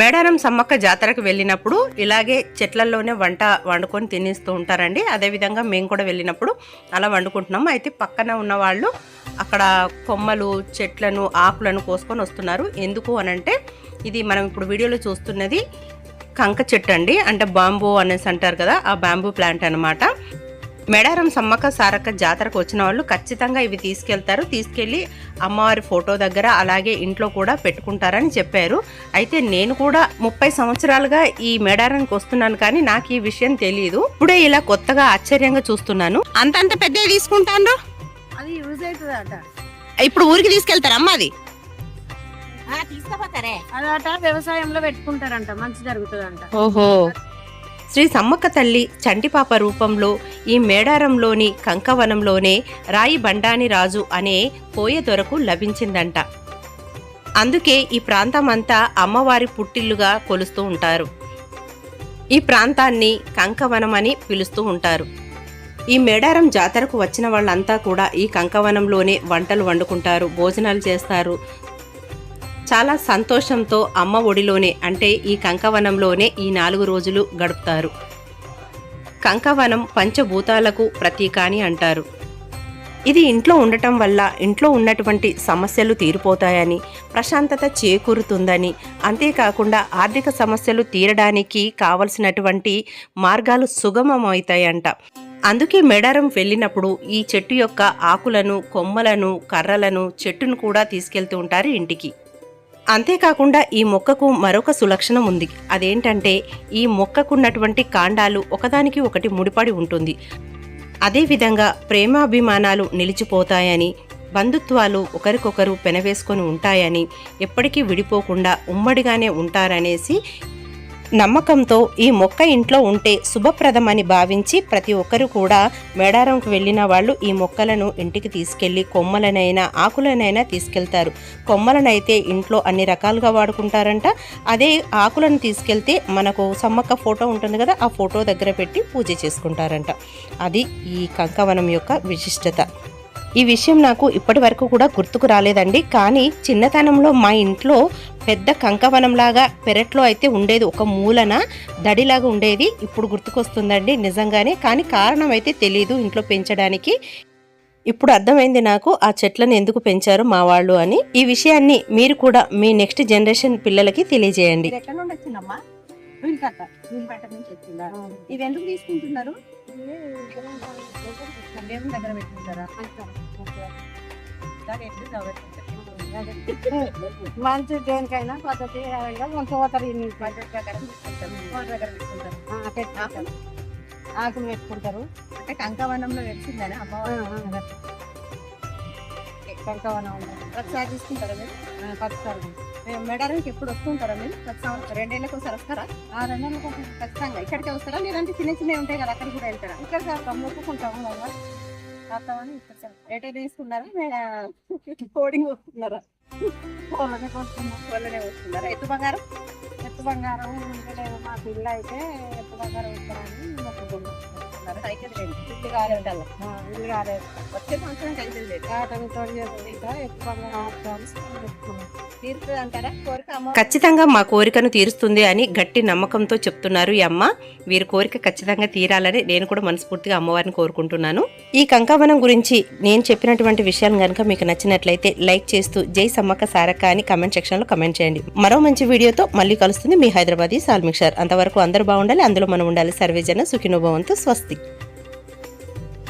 మేడారం సమ్మక్క జాతరకు వెళ్ళినప్పుడు ఇలాగే చెట్లల్లోనే వంట వండుకొని తినేస్తూ ఉంటారండి. అదేవిధంగా మేము కూడా వెళ్ళినప్పుడు అలా వండుకుంటున్నాము అయితే పక్కన ఉన్న వాళ్ళు అక్కడ కొమ్మలు చెట్లను ఆకులను కోసుకొని వస్తున్నారు. ఎందుకు అనంటే ఇది మనం ఇప్పుడు వీడియోలో చూస్తున్నది కంక చెట్టు అండి. అంటే బాంబూ అనేసి అంటారు కదా ఆ బాంబూ ప్లాంట్ అనమాట మేడారం సమ్మక్క సారక్క జాతరకు వచ్చిన వాళ్ళు ఖచ్చితంగా ఇవి తీసుకెళ్తారు. తీసుకెళ్ళి అమ్మవారి ఫోటో దగ్గర అలాగే ఇంట్లో కూడా పెట్టుకుంటారని చెప్పారు. అయితే నేను కూడా ముప్పై సంవత్సరాలుగా ఈ మేడారానికి వస్తున్నాను కానీ నాకు ఈ విషయం తెలియదు ఇప్పుడే ఇలా కొత్తగా ఆశ్చర్యంగా చూస్తున్నాను. అంతంత పెద్ద తీసుకుంటాను అది యూజ్ ఇప్పుడు ఊరికి తీసుకెళ్తారు అమ్మ అది? తీసుకుపోతారే. అదట వ్యవసాయంలో పెట్టుకుంటారంట మంచి జరుగుతుందంట. ఓహో. శ్రీ సమ్మక్క తల్లి చంటిపాప రూపంలో ఈ మేడారంలోని కంకవనంలోనే రాయి బండాని రాజు అనే కోయ దొరకు లభించిందంట. అందుకే ఈ ప్రాంతమంతా అమ్మవారి పుట్టిల్లుగా కొలుస్తూ ఉంటారు. ఈ ప్రాంతాన్ని కంకవనం అని పిలుస్తూ ఉంటారు. ఈ మేడారం జాతరకు వచ్చిన వాళ్ళంతా కూడా ఈ కంకవనంలోనే వంటలు వండుకుంటారు భోజనాలు చేస్తారు చాలా సంతోషంతో అమ్మ ఒడిలోనే అంటే ఈ కంకవనంలోనే ఈ నాలుగు రోజులు గడుపుతారు. కంకవనం పంచభూతాలకు ప్రతీక అని అంటారు. ఇది ఇంట్లో ఉండటం వల్ల ఇంట్లో ఉన్నటువంటి సమస్యలు తీరిపోతాయని ప్రశాంతత చేకూరుతుందని అంతేకాకుండా ఆర్థిక సమస్యలు తీరడానికి కావలసినటువంటి మార్గాలు సుగమమవుతాయంట. అందుకే మెడారం వెళ్ళినప్పుడు ఈ చెట్టు యొక్క ఆకులను కొమ్మలను కర్రలను చెట్టును కూడా తీసుకెళ్తూ ఉంటారు ఇంటికి. అంతేకాకుండా ఈ మొక్కకు మరొక సులక్షణం ఉంది. అదేంటంటే ఈ మొక్కకున్నటువంటి కాండాలు ఒకదానికి ఒకటి ముడిపడి ఉంటుంది. అదేవిధంగా ప్రేమాభిమానాలు నిలిచిపోతాయని బంధుత్వాలు ఒకరికొకరు పెనవేసుకొని ఉంటాయని ఎప్పటికీ విడిపోకుండా ఉమ్మడిగానే ఉంటారనేసి నమ్మకంతో ఈ మొక్క ఇంట్లో ఉంటే శుభప్రదమని భావించి ప్రతి ఒక్కరు కూడా మేడారంకు వెళ్ళిన వాళ్ళు ఈ మొక్కలను ఇంటికి తీసుకెళ్ళి కొమ్మలనైనా ఆకులనైనా తీసుకెళ్తారు. కొమ్మలనైతే ఇంట్లో అన్ని రకాలుగా వాడుకుంటారంట. అదే ఆకులను తీసుకెళ్తే మనకు సమ్మక్క ఫోటో ఉంటుంది కదా ఆ ఫోటో దగ్గర పెట్టి పూజ చేసుకుంటారంట. అది ఈ కంకవనం యొక్క విశిష్టత. ఈ విషయం నాకు ఇప్పటి వరకు కూడా గుర్తుకు రాలేదండి. కానీ చిన్నతనంలో మా ఇంట్లో పెద్ద కంకవనంలాగా పెరట్లో అయితే ఉండేది ఒక మూలన దడిలాగా ఉండేది. ఇప్పుడు గుర్తుకొస్తుందండి నిజంగానే. కానీ కారణం అయితే తెలియదు ఇంట్లో పెంచడానికి. ఇప్పుడు అర్థమైంది నాకు ఆ చెట్లను ఎందుకు పెంచారు మా వాళ్ళు అని. ఈ విషయాన్ని మీరు కూడా మీ నెక్స్ట్ జనరేషన్ పిల్లలకి తెలియజేయండి. ఇది వచ్చిందమ్మా వీలుకట్ట వీలుకట్ట నుంచి వచ్చిందా ఇది ఎందుకు తీసుకుంటున్నారు? దేవుని దగ్గర పెట్టుకుంటారా? మంచి దేనికైనా పద్ధతి పోతారు ఇన్ని దగ్గర పెట్టుకుంటారు. పెట్టుకుంటారు. ఆకులు పెట్టుకుంటారు. అంటే కంకవనంలో వెలిసిందని అమ్మవారు కంకవనం. ఒకసారి తీసుకుంటారా మీరు? ఆ, పచ్చడి మేడారానికి ఎప్పుడు వస్తుంటారా మీరు? ప్రతి సంవత్సరం రెండేళ్ళకి ఒకసారి వస్తారా? ఆ రెండేళ్ళకి నెలలకు ఖచ్చితంగా. ఇక్కడికే వస్తారా? లేదంటే చిన్న చిన్నవి ఉంటాయి కదా అక్కడ కూడా వెళ్తారా? ఇక్కడ సార్ మొక్కుకుంటాము కదా వస్తామని ఇక్కడ సార్ ఎటు తీసుకున్నారా? మే- కోడింగ్ వస్తున్నారా కోళ్ళని కొనుక్కున్నాం వాళ్ళనే వస్తున్నారా. ఎత్తు బంగారం? ఎత్తు బంగారం లేదు మా పిల్ల అయితే ఎత్తు బంగారం ఇస్తారని మొక్కుకున్నాం వస్తున్నారా. సైకిల్ లేదు. ఇల్లు కాలే ఉండాలి ఆ, ఇల్లు కాలేదు. వచ్చే సంవత్సరం కలిసి కాటన్ తోడు చేసుకుంటా ఎత్తు బంగారం ఖచ్చితంగా మా కోరికను తీరుస్తుంది అని గట్టి నమ్మకంతో చెప్తున్నారు ఈ అమ్మ. వీరి కోరిక ఖచ్చితంగా తీరాలని నేను కూడా మనస్ఫూర్తిగా అమ్మవారిని కోరుకుంటున్నాను. ఈ కంకావనం గురించి నేను చెప్పినటువంటి విషయాలు కనుక మీకు నచ్చినట్లయితే లైక్ చేస్తూ జై సమ్మక్క సారక్క అని కమెంట్ సెక్షన్లో కమెంట్ చేయండి. మరో మంచి వీడియోతో మళ్ళీ కలుస్తుంది మీ హైదరాబాదీ సాల్మిక్షర్ అంతవరకు అందరూ బాగుండాలి అందులో మనం ఉండాలి. సర్వేజన సుఖినోభవంతు స్వస్తి.